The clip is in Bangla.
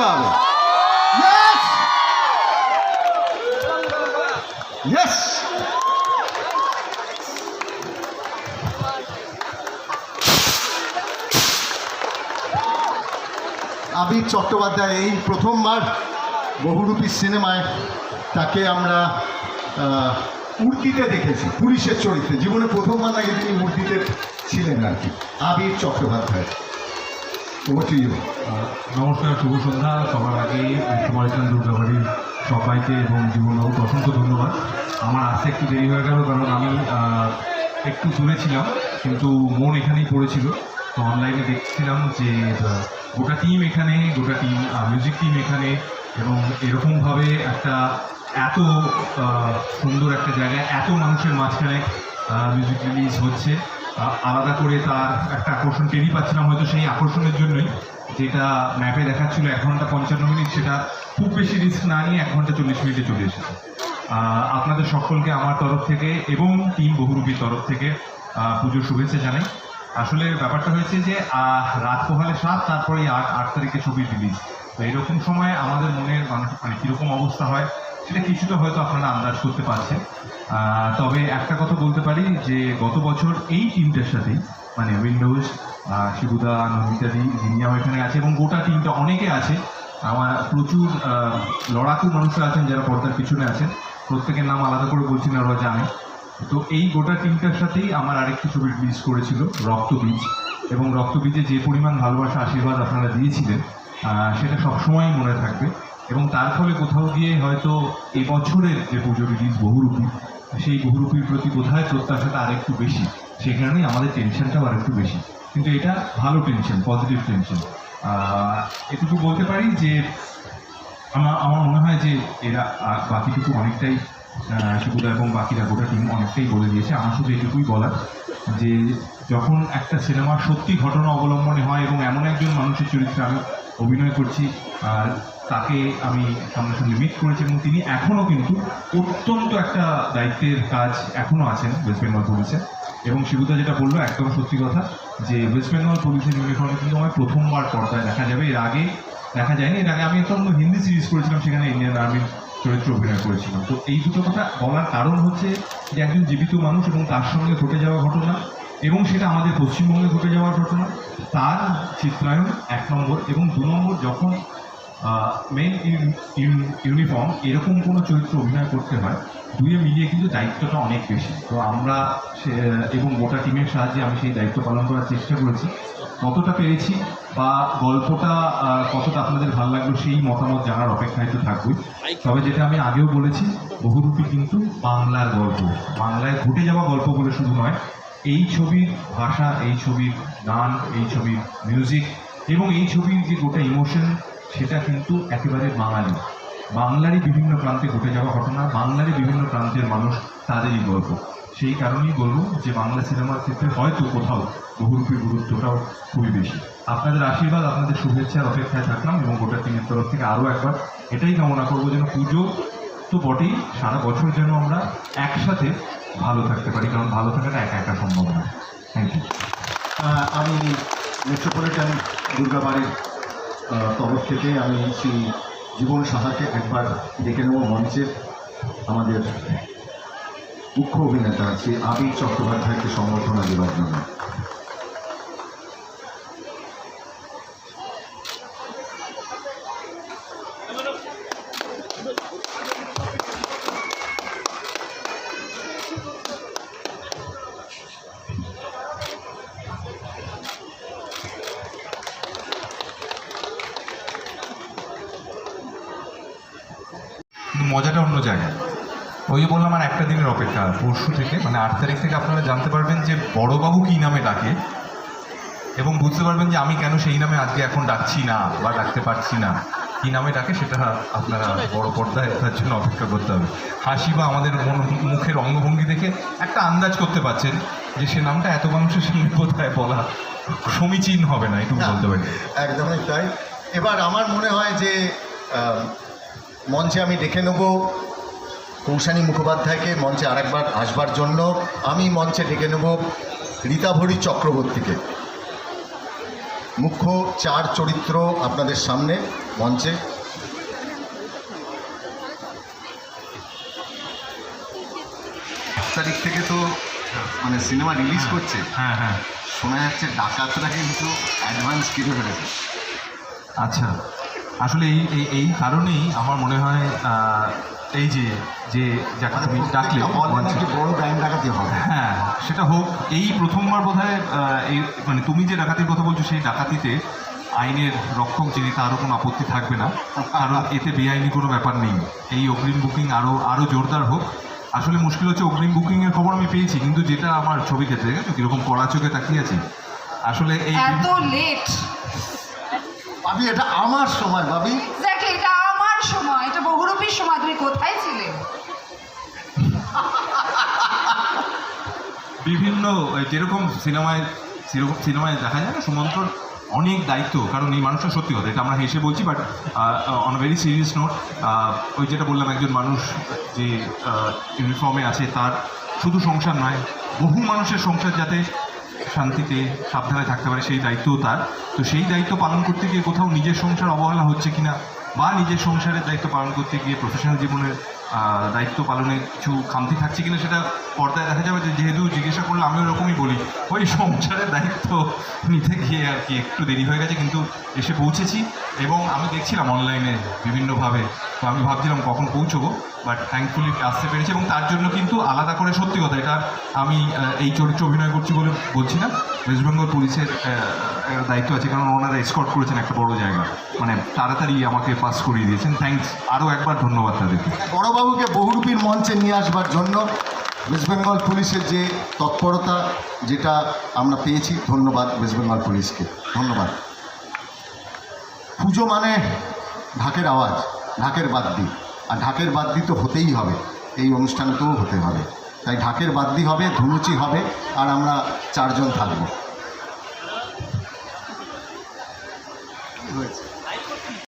করতে হবে! আবির চট্টোপাধ্যায় এই প্রথমবার বহুরূপী সিনেমায় তাকে আমরা উর্দিতে দেখেছি, পুলিশের চরিত্রে। জীবনে প্রথমবার নাকি তিনি উর্দিতে ছিলেন আর কি। আবির চট্টোপাধ্যায়। নমস্কার, শুভ সন্ধ্যা। সবার আগে মেট্রোপলিটন দুর্গাবাড়ির সবাইকে এবং জীবনবাবুকে অসংখ্য ধন্যবাদ। আমার আসতে একটু দেরি হয়ে গেল, কারণ আমি একটু দূরে ছিলাম, কিন্তু মন এখানেই পড়েছিল। তো অনলাইনে দেখছিলাম যে গোটা টিম এখানে, গোটা টিম মিউজিক টিম এখানে, এবং এরকমভাবে একটা এত সুন্দর একটা জায়গায়, এত মানুষের মাঝখানে মিউজিক রিলিজ হচ্ছে। আলাদা করে তার একটা আকর্ষণ টেরই পাচ্ছিলাম হয়তো সেই আকর্ষণের জন্যই। যেটা ম্যাপে দেখাচ্ছিল এক ঘণ্টা পঞ্চান্ন মিনিট, সেটা খুব বেশি রিস্ক না নিয়ে এক ঘণ্টা চল্লিশ মিনিটে চলে এসেছে। আপনাদের সকলকে আমার তরফ থেকে এবং টিম বহুরূপীর তরফ থেকে পুজোর শুভেচ্ছা জানাই। আসলে ব্যাপারটা হয়েছে যে রাত পোহালে সাত তারপরে আট আট তারিখে ছবি রিলিজ তো এরকম সময় আমাদের মনের মানুষ মানে কীরকম অবস্থা হয়, সেটা কিছুটা হয়তো আপনারা আন্দাজ করতে পারছেন। তবে একটা কথা বলতে পারি যে গত বছর এই টিমটার সাথেই মানে উইন্ডোজ শিবুদা নমিতাদি জিনিয়াও এখানে আছে এবং গোটা টিমটা অনেকে আছে। আমার প্রচুর লড়াকু মানুষরা আছেন যারা পর্দার পিছনে আছেন। প্রত্যেকের নাম আলাদা করে বলছি না, ওরা জানে। তো এই গোটা টিমটার সাথেই আমার আরেকটি ছবি রিলিজ করেছিল রক্তবীজ এবং রক্তবীজে যে পরিমাণ ভালোবাসা, আশীর্বাদ আপনারা দিয়েছিলেন সেটা সবসময় মনে থাকবে। এবং তার ফলে কোথাও গিয়ে হয়তো এবছরের যে পুজো রিলিজ বহুরূপী, সেই বহুরূপীর প্রতি বোধহয় প্রত্যাশাটা আরেকটু বেশি কারণেই আমাদের টেনশনটাও আরেকটু বেশি। কিন্তু এটা ভালো টেনশন পজিটিভ টেনশন এটুকু বলতে পারি যে আমার আমার মনে হয় যে এরা বাকিটুকু অনেকটাই শিবুদা এবং বাকিরা, গোটা টিম অনেকটাই বলে দিয়েছে। আমার শুধু এটুকুই বলার যে, যখন একটা সিনেমা সত্যি ঘটনা অবলম্বনে হয় এবং এমন একজন মানুষের চরিত্রে আমি অভিনয় করছি, আর তাকে আমি সামনাসামনি মিট করেছি এবং তিনি এখনও কিন্তু অত্যন্ত একটা দায়িত্বের কাজ এখনও আছেন ওয়েস্ট বেঙ্গল পুলিশে এবং শিবুদা যেটা বলল, একদম সত্যি কথা, যে ওয়েস্ট বেঙ্গল পুলিশের ইউনিফর্মে কিন্তু আমার প্রথমবার পর্দায় দেখা যাবে। এর আগে দেখা যায়নি, এর আগে আমি একটা হিন্দি সিরিজ করেছিলাম, সেখানে ইন্ডিয়ান আর্মির চরিত্রে অভিনয় করেছিলাম তো এই দুটো কথা বলার কারণ হচ্ছে যে একজন জীবিত মানুষ এবং তার সঙ্গে ঘটে যাওয়া ঘটনা। এবং সেটা আমাদের পশ্চিমবঙ্গে ঘটে যাওয়ার ঘটনা। তার চিত্রায়ন এক নম্বর এবং দু নম্বর যখন মেন ইউনিফর্ম এরকম কোনো চরিত্র অভিনয় করতে হয় দুয়ে মিলিয়ে কিন্তু দায়িত্বটা অনেক বেশি। তো আমরা এবং গোটা টিমের সাহায্যে আমি সেই দায়িত্ব পালন করার চেষ্টা করেছি। কতটা পেরেছি বা গল্পটা কতটা আপনাদের ভালো লাগল সেই মতামত জানার অপেক্ষায় তো থাকবই। তবে যেটা আমি আগেও বলেছি, বহুরূপী কিন্তু বাংলার গল্প। বাংলায় ঘটে যাওয়া গল্প বলে শুধু নয় এই ছবির ভাষা, এই ছবির গান, এই ছবির মিউজিক এবং এই ছবির যে গোটা ইমোশন সেটা কিন্তু একেবারে বাঙালি। বাংলারই বিভিন্ন প্রান্তে ঘটে যাওয়া ঘটনা, বাংলারই বিভিন্ন প্রান্তের মানুষ তাদেরই গল্প। সেই কারণেই বলব যে বাংলা সিনেমার ক্ষেত্রে হয়তো কোথাও বহুরূপীর গুরুত্বটাও খুবই বেশি। আপনাদের আশীর্বাদ, আপনাদের শুভেচ্ছার অপেক্ষায় থাকলাম এবং গোটা টিমের তরফ থেকে আরও একবার এটাই কামনা করব যেন পুজো তো বটেই, সারা বছর যেন আমরা একসাথে ভালো থাকতে পারি, কারণ ভালো থাকাটা একা একা সম্ভব না। থ্যাংক ইউ আমি মেট্রোপলিটন দুর্গাবাড়ির তরফ থেকে আমি শ্রী জীবন সাহাকে একবার ডেকে নেব মঞ্চে আমাদের মুখ্য অভিনেতা, শ্রী আবির চট্টোপাধ্যায়কে সম্বর্ধনা দেওয়ার জন্য। মজাটা অন্য জায়গায়। ওই বললাম আর একটা দিনের অপেক্ষা পরশু থেকে মানে আট তারিখ থেকে আপনারা জানতে পারবেন যে বড়বাবু কী নামে ডাকে এবং বুঝতে পারবেন যে আমি কেন সেই নামে আজকে এখন ডাকছি না বা ডাকতে পারছি না। কী নামে ডাকে সেটা আপনারা বড় পর্দায় তার জন্য অপেক্ষা করতে হবে। হাসি বা আমাদের মন- মুখের অঙ্গভঙ্গি দেখে একটা আন্দাজ করতে পারছেন যে সে নামটা এত মানুষের সামনে কোথায় বলা সমীচীন হবে না এটুকু বলতে পারি। একদমই তাই। এবার আমার মনে হয় যে মঞ্চে আমি ডেকে নেব। কৌশানী মুখোপাধ্যায়কে মঞ্চে আরেকবার আসবার জন্য আমি মঞ্চে ডেকে নেব রীতাভরি চক্রবর্তীকে। মুখ্য চার চরিত্র আপনাদের সামনে মঞ্চে। তারিখ থেকে তো মানে সিনেমা রিলিজ করছে। হ্যাঁ হ্যাঁ। শোনা যাচ্ছে ডাকাতরা কিন্তু অ্যাডভান্স কিনে ফেলেছে। আচ্ছা। আসলে এই এই এই কারণেই আমার মনে হয় এই যে যে যাকে তুমি ডাকলে বড় ব্যাংক ডাকাতি হবে। হ্যাঁ সেটা হোক এই প্রথমবার বোধ হয় এই মানে তুমি যে ডাকাতির কথা বলছো সেই ডাকাতিতে আইনের রক্ষক যিনি তারও কোনো আপত্তি থাকবে না কারণ এতে বেআইনি কোনো ব্যাপার নেই। এই অগ্রিম বুকিং আরও আরও জোরদার হোক। আসলে মুশকিল হচ্ছে অগ্রিম বুকিংয়ের খবর আমি পেয়েছি কিন্তু যেটা আমার ছবি ক্ষেত্রে কীরকম কড়া চোখে তাকিয়ে আছি। আসলে এই এত লেট ভাবি এটা আমার সময় ভাবি। এক্স্যাক্টলি এটা আমার সময়। এটা বহুরূপীর সময়। তুমি কোথায় ছিলে? বিভিন্ন যেরকম সিনেমায় সেরকম সিনেমায় দেখা যায় না সুমন্ত্রর অনেক দায়িত্ব কারণ এই মানুষটা সত্যি কথা। এটা আমরা হেসে বলছি but on very serious note ওই যেটা বললাম একজন মানুষ যে ইউনিফর্মে আছে তার শুধু সংসার নয় বহু মানুষের সংসার যাতে শান্তিতে সাবধানে থাকতে পারে, সেই দায়িত্বও তার। তো সেই দায়িত্ব পালন করতে গিয়ে কোথাও নিজের সংসার অবহেলা হচ্ছে কিনা বা নিজের সংসারের দায়িত্ব পালন করতে গিয়ে প্রফেশনাল জীবনের দায়িত্ব পালনে কিছু খামতি থাকছে কিনা সেটা পর্দায় দেখা যাবে, যে যেহেতু জিজ্ঞাসা করলে আমি ওরকমই বলি। ওই সংসারের দায়িত্ব নিতে গিয়ে আর কি একটু দেরি হয়ে গেছে, কিন্তু এসে পৌঁছেছি এবং আমি দেখছিলাম অনলাইনে বিভিন্নভাবে। তো আমি ভাবছিলাম কখন পৌঁছবো বাট থ্যাঙ্কফুলি আসতে পেরেছি এবং তার জন্য কিন্তু আলাদা করে সত্যি কথা, এটা আমি এই চরিত্রে অভিনয় করছি বলে বলছি না। ওয়েস্ট বেঙ্গল পুলিশের দায়িত্ব আছে, কারণ ওনারা এসকর্ট করেছেন একটা বড় জায়গা। মানে তাড়াতাড়ি আমাকে পাস করিয়ে দিয়েছেন। থ্যাঙ্কস আরও একবার ধন্যবাদ তাদেরকে। বড়বাবুকে বহুরূপীর মঞ্চে নিয়ে আসবার জন্য ওয়েস্ট বেঙ্গল পুলিশের যে তৎপরতা, যেটা আমরা পেয়েছি, ধন্যবাদ ওয়েস্ট বেঙ্গল পুলিশকে ধন্যবাদ। পুজো মানে ঢাকের আওয়াজ, ঢাকের বাদ্যি। আর ঢাকের বাদ্যি তো হতেই হবে। এই অনুষ্ঠানকেও হতে হবে। তাই ঢাকের বাদ্যি হবে, ধুনুচি হবে, আর আমরা চারজন থাকব। Good.